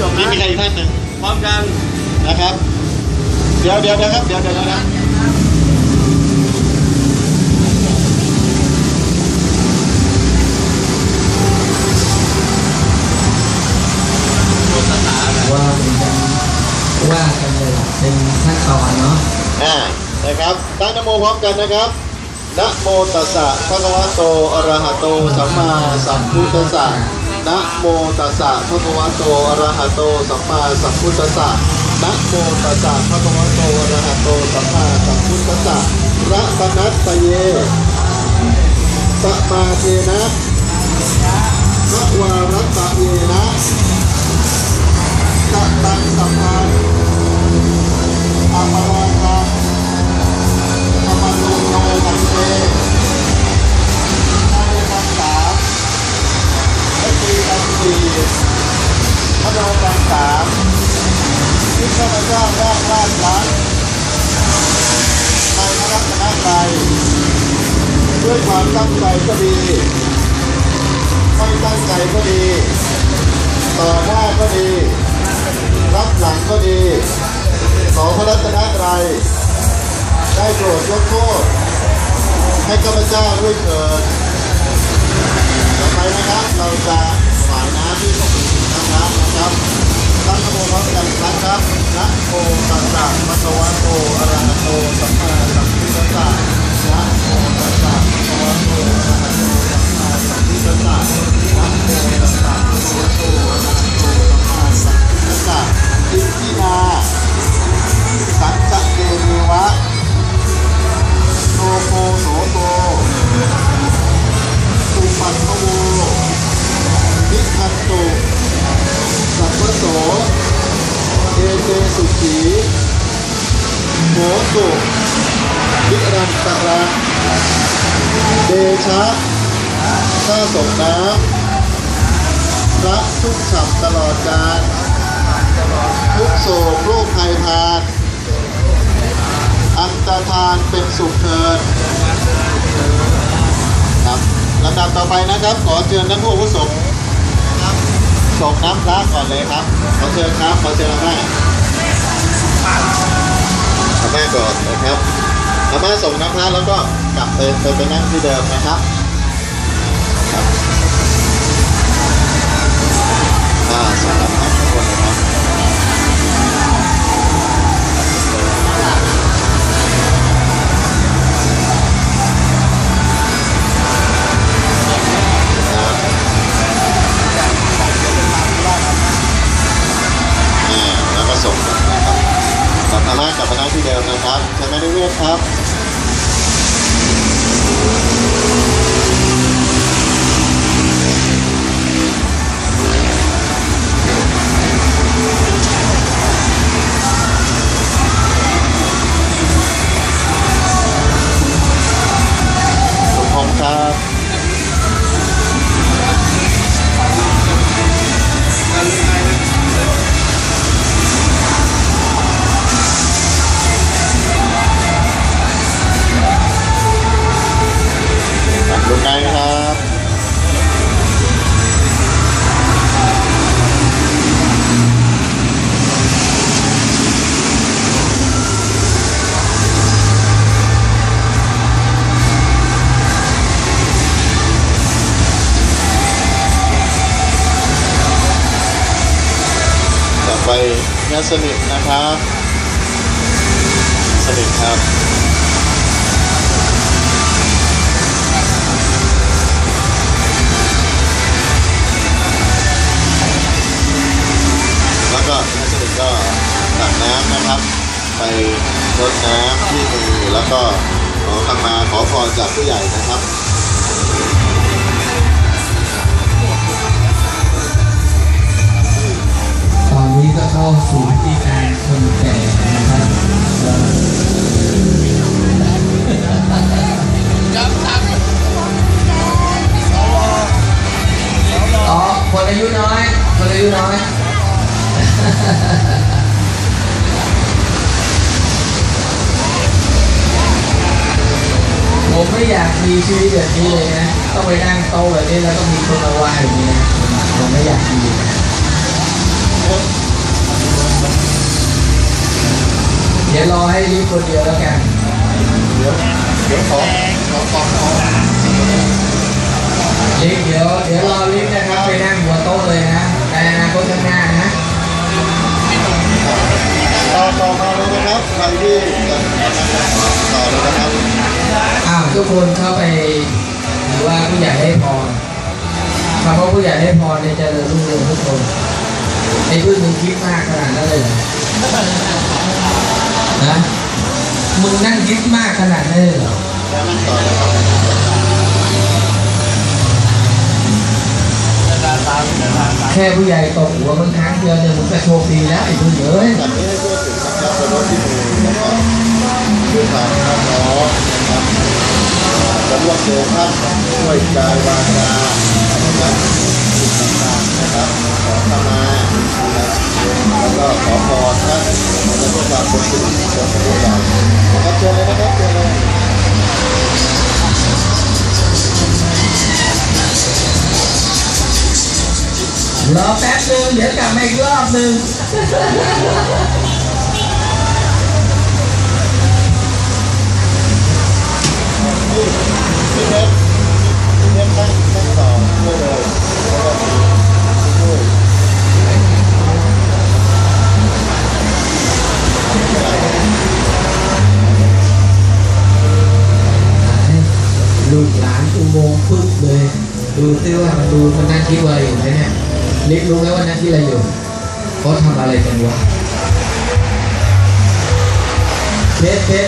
จบมีนะมีใครอีกท่านหนึ่งพร้อมกันนะครับ เดี๋ยวเดี๋ยวเดี๋ยวครับเดี๋ยวเดี๋ยวเดี๋ยวนะว่าเป็นกันว่ากันเลยเป็นขั้นตอนเนาะอ่านะครับตั้งนะโมพร้อมกันนะครับนะโมตัสสะภะคะวะโตอะระหะโตสัมมาสัมพุทธัสสะ นะโมตัสสะภะคะวะโตอะระหะโตสัมมาสัมพุทธัสสะนะโมตัสสะภะคะวะโตอะระหะโตสัมมาสัมพุทธัสสะระตนัตตะเยสัมาเทนะพระวารัตตะเยนะสัตตังสัมพันอภวา ความตั้งใจก็ดี ไม่ตั้งใจก็ดี ต่อหน้าก็ดี รับหลังก็ดีของพระรัตนตรัยได้โปรดยกโทษให้ข้าพเจ้าด้วยเถิดต่อไปนะครับเราจะถวายน้ำที่ ชะข้าส่งน้ำพระทุกฉับตลอดกาลทุกโศกโรคภัยพานอันตรธานเป็นสุขเถิดครับลำดับต่อไปนะครับ ขอเชิญท่านผู้อาวุโสนะครับส่งน้ำพระก่อนเลยครับ ขอเชิญครับ ขอเชิญอาม่าอาม่ก่อนนะครับ สามารถส่งน้ำพระแล้วก็กลับไปไปไปนั่งที่เดิมนะครับครับอ่าส่ง กลับมาม่ากลับมานั่งที่เดิมนะครับใช้ไม่ได้เวทครับ อสนิทนะครับสนิทครับแล้วก็นักสนิทก็ตักน้ำนะครับ ไปรดน้ำที่มือแล้วก็ขอขมาขอพรจากผู้ใหญ่นะครับ ริ้วน้อยผมไม่อยากมีชีวิตแบบนี้เลยนะต้องไปนั่งโต๊ะแบบนี้แล้วต้องมีคนมาว่าอย่างนี้นะผมไม่อยากมีเดี๋ยวรอให้ลิฟคนเดียวแล้วกัน เดี๋ยวเดี๋ยวขอขอขอลิฟเดี๋ยวเดี๋ยวรอลิฟนะครับไปนั่งหัวโต๊ะเลยนะ ในอนาคตข้างหน้านะต่อต่อมาเลยนะครับใครที่จะต่อเลยนะครับอ้าวทุกคนเข้าไปหรือว่าผู้ใหญ่ให้พรคำว่าผู้ใหญ่ให้พรเนี่ยเจะเริญรุ่งเรืองทุกคนไอ้พึ่งมึงคิดมากขนาดนั้นเลยเหรอนะมึงนั่งคิดมากขนาดนั้นเลยเหรอ แค่ผู้ใหญ่ตกหัวมึงครั้งเดียวเนี่ยมึงก็โชคดีแล้วไอ้พึ่งเอ้ยจากนี้ให้ช่วยถึงนะครับแล้วก็ที่มือนะครับด้วยความรับน้องนะครับสำหรับเจอท่านด้วยกายวาจานะครับสิ่งต่างๆนะครับขอ รอแป๊บนึงเดี๋ยวกลับมาอีกรอบนึงพี่พี่เน็ตพี่เน็ตนั่งนั่งต่อด้วยเลยแล้วก็พี่ช่วยลูกหลานอุโมงค์ปึ๊บเลย ดูซิว่ามันดูมันนั่งคิดอะไรอยู่ไหมเนี่ย ลิฟรู้ไหมว่านั่งคิดอะไรอยู่เขาทำอะไรกันวะเพชรเพชร